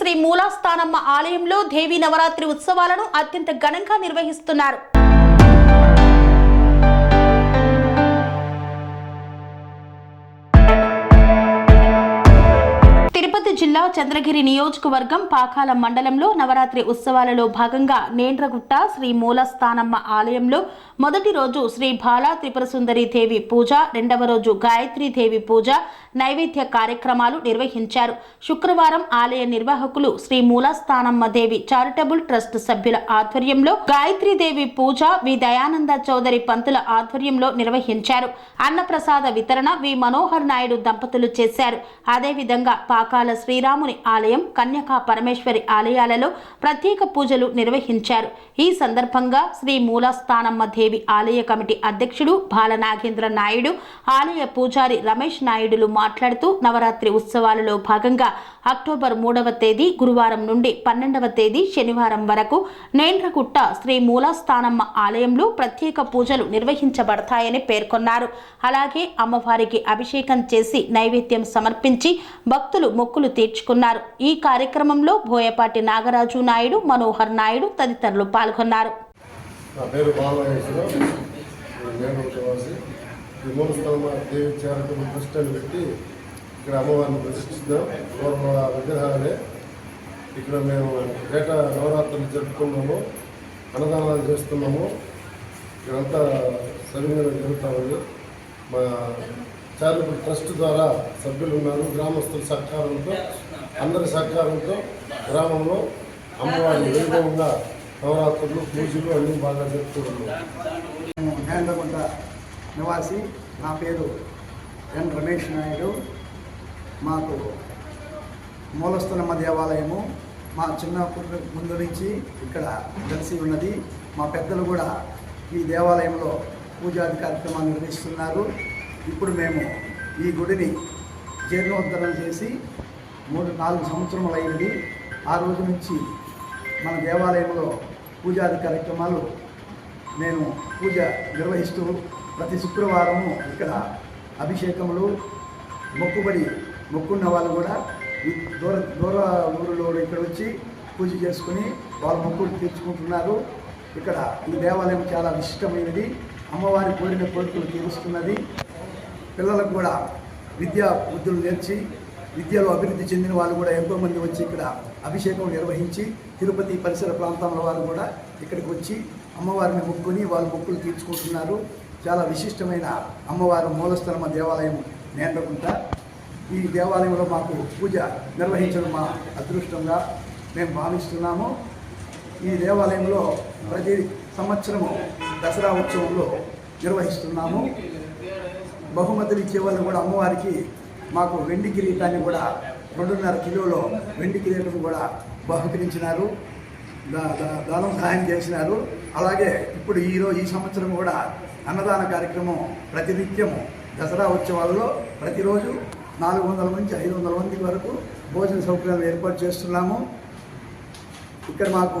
శ్రీ మూలాస్థానమ్మ ఆలయంలో దేవీ నవరాత్రి ఉత్సవాలను అత్యంత ఘనంగా నిర్వహిస్తున్నారు. జిల్లా చంద్రగిరి నియోజకవర్గం పాకాల మండలంలో నవరాత్రి ఉత్సవాలలో భాగంగా నేండ్రగుట్ట శ్రీ మూలస్థానమ్మ ఆలయంలో మొదటి రోజు శ్రీ బాలా త్రిపుర సుందరి దేవి పూజ రెండవ రోజు గాయత్రి దేవి పూజ నైవేద్య కార్యక్రమాలు నిర్వహించారు. శుక్రవారం ఆలయ నిర్వాహకులు శ్రీ మూలస్థానమ్మ దేవి చారిటబుల్ ట్రస్ట్ సభ్యుల ఆధ్వర్యంలో గాయత్రి దేవి పూజ వి దయానంద చౌదరి పంతుల ఆధ్వర్యంలో నిర్వహించారు. అన్నప్రసాద వితరణ వి మనోహర్ నాయుడు దంపతులు చేశారు. అదేవిధంగా పాకాల శ్రీరాముని ఆలయం కన్యకా పరమేశ్వరి ఆలయాలలో ప్రత్యేక పూజలు నిర్వహించారు. ఈ సందర్భంగా శ్రీ మూలస్థానమ్మ దేవి ఆలయ కమిటీ అధ్యక్షుడు బాల నాగేంద్ర నాయుడు ఆలయ పూజారి రమేష్ నాయుడులు మాట్లాడుతూ నవరాత్రి ఉత్సవాలలో భాగంగా అక్టోబర్ మూడవ తేదీ గురువారం నుండి పన్నెండవ తేదీ శనివారం వరకు నేండ్రగుట్ట శ్రీ మూలస్థానమ్మ ఆలయంలో ప్రత్యేక పూజలు నిర్వహించబడతాయని పేర్కొన్నారు. అలాగే అమ్మవారికి అభిషేకం చేసి నైవేద్యం సమర్పించి భక్తులు మొక్కులు తీర్చుకున్నారు. ఈ కార్యక్రమంలో బోయపాటి నాగరాజు నాయుడు మనోహర్ నాయుడు తదితరులు పాల్గొన్నారు. నా పేరు పెట్టి ఇక్కడ అమ్మవారిని ప్రతిష్ఠిస్తున్నాం. పూర్వ విగ్రహాలనే. ఇక్కడ మేము ఏటా నవరాత్రులు జరుపుకున్నాము అన్నదానాలు చేస్తున్నాము. ఇక్కడంతా సరిగ్గా జరుగుతూ ఉంది. మా చారిటబుల్ ట్రస్ట్ ద్వారా సభ్యులు ఉన్నారు. గ్రామస్తుల సహకారంతో అందరి సహకారంతో గ్రామంలో అమ్మవారిని వైభవంగా నవరాత్రులు పూజలు అన్నీ బాగా జరుపుకుంటున్నాం నేను నివాసి. నా పేరు ఎన్ రమేష్ నాయుడు. మాకు మూలస్థలమ్మ దేవాలయము మా చిన్నప్పటి ముందు నుంచి ఇక్కడ కలిసి ఉన్నది. మా పెద్దలు కూడా ఈ దేవాలయంలో పూజాది కార్యక్రమాలు నిర్వహిస్తున్నారు. ఇప్పుడు మేము ఈ గుడిని జీర్ణోద్ధరణ చేసి మూడు నాలుగు సంవత్సరములు అయింది. ఆ రోజు నుంచి మన దేవాలయంలో పూజాది కార్యక్రమాలు నేను పూజ నిర్వహిస్తూ ప్రతి శుక్రవారము ఇక్కడ అభిషేకములు మొక్కుబడి మొక్కున్న వాళ్ళు కూడా ఈ దూర దూర ఊరిలో ఇక్కడ వచ్చి పూజ చేసుకుని వాళ్ళ మొక్కులు తీర్చుకుంటున్నారు. ఇక్కడ ఈ దేవాలయం చాలా విశిష్టమైనది. అమ్మవారి కోరిన కోరికలు తీరుస్తున్నది. పిల్లలకు కూడా విద్యా బుద్ధులు నేర్చి విద్యలో అభివృద్ధి చెందిన వాళ్ళు కూడా ఎంతోమంది వచ్చి ఇక్కడ అభిషేకం నిర్వహించి తిరుపతి పరిసర ప్రాంతాల వారు కూడా ఇక్కడికి వచ్చి అమ్మవారిని మొక్కుని వాళ్ళు మొక్కులు తీర్చుకుంటున్నారు. చాలా విశిష్టమైన అమ్మవారు మూలస్థలమ దేవాలయం నేండ్రకుంట ఈ దేవాలయంలో మాకు పూజ నిర్వహించడం మా అదృష్టంగా మేము భావిస్తున్నాము. ఈ దేవాలయంలో ప్రతి సంవత్సరము దసరా ఉత్సవంలో నిర్వహిస్తున్నాము. బహుమతులు ఇచ్చే వాళ్ళు కూడా అమ్మవారికి మాకు వెండి కిరీటాన్ని కూడా రెండున్నర కిలోలో వెండి కిరీటం కూడా బహుకరించినారు. దానం సహాయం చేసినారు. అలాగే ఇప్పుడు ఈరోజు ఈ సంవత్సరం కూడా అన్నదాన కార్యక్రమం ప్రతినిత్యము దసరా ఉత్సవాల్లో ప్రతిరోజు నాలుగు వందల నుంచి ఐదు వందల మంది వరకు భోజన సౌకర్యాలు ఏర్పాటు చేస్తున్నాము. ఇక్కడ మాకు